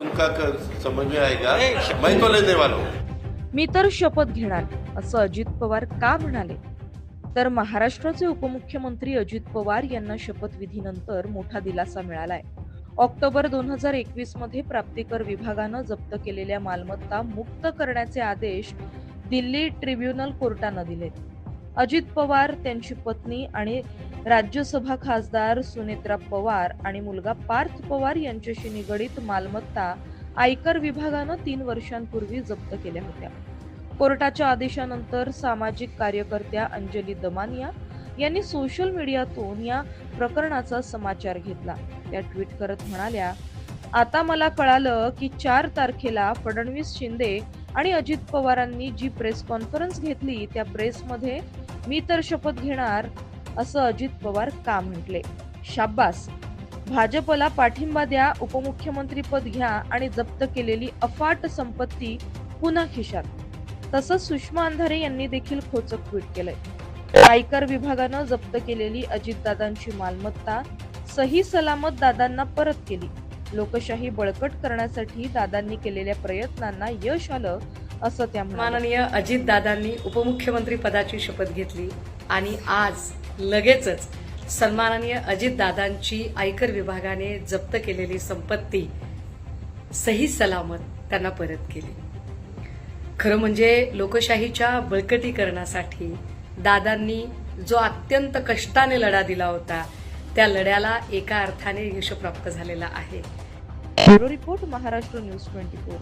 उनका कर- समझ में आएगा मैं तो लेने वाला मी तर शपथ घेणार असं अजित पवार का म्हणाले? तर महाराष्ट्राचे उपमुख्यमंत्री अजित पवार यांना शपथविधीनंतर मोठा दिलासा मिळालाय. ऑक्टोबर दोन हजार एकवीसमध्ये प्राप्तिकर विभागानं जप्त केलेल्या मालमत्ता मुक्त करण्याचे आदेश दिल्ली ट्रिब्युनल कोर्टानं दिले अजित पवार त्यांची पत्नी आणि राज्यसभा खासदार सुनेत्रा पवार आणि मुलगा पार्थ पवार यांच्याशी निगडीत मालमत्ता आयकर विभागानं तीन वर्षांपूर्वी जप्त केल्या होत्या. कोर्टाच्या आदेशानंतर सामाजिक कार्यकर्त्या अंजली दमानिया यांनी सोशल मीडियातून या प्रकरणाचा समाचार घेतला. त्या ट्विट करत म्हणाल्या आता मला कळालं की चार तारखेला फडणवीस शिंदे आणि अजित पवारांनी जी प्रेस कॉन्फरन्स घेतली त्या प्रेसमध्ये मी तर शपथ घेणार असं अजित पवार का म्हटले? शाब्बास भाजपला पाठिंबा द्या उपमुख्यमंत्रीपद घ्या आणि जप्त केलेली अफाट संपत्ती पुन्हा खिशात. तसंच सुषमा अंधारे यांनी देखील खोचक ट्विट केलंय. आयकर विभागानं जप्त केलेली अजितदादांची मालमत्ता सही सलामत दादांना परत केली. लोकशाही बळकट करण्यासाठी दादांनी केलेल्या प्रयत्नांना यश आलं असं त्या माननीय अजितदादांनी उपमुख्यमंत्री पदाची शपथ घेतली आणि आज लगेचच सन्माननीय अजितदादांची आयकर विभागाने जप्त केलेली संपत्ती सही सलामत त्यांना परत केली. खरं म्हणजे लोकशाहीच्या बळकटीकरणासाठी दादांनी जो अत्यंत कष्टाने लढा दिला होता त्या लढ्याला एका अर्थाने यश प्राप्त झालेला आहे. Bureau report Maharashtra news twenty four.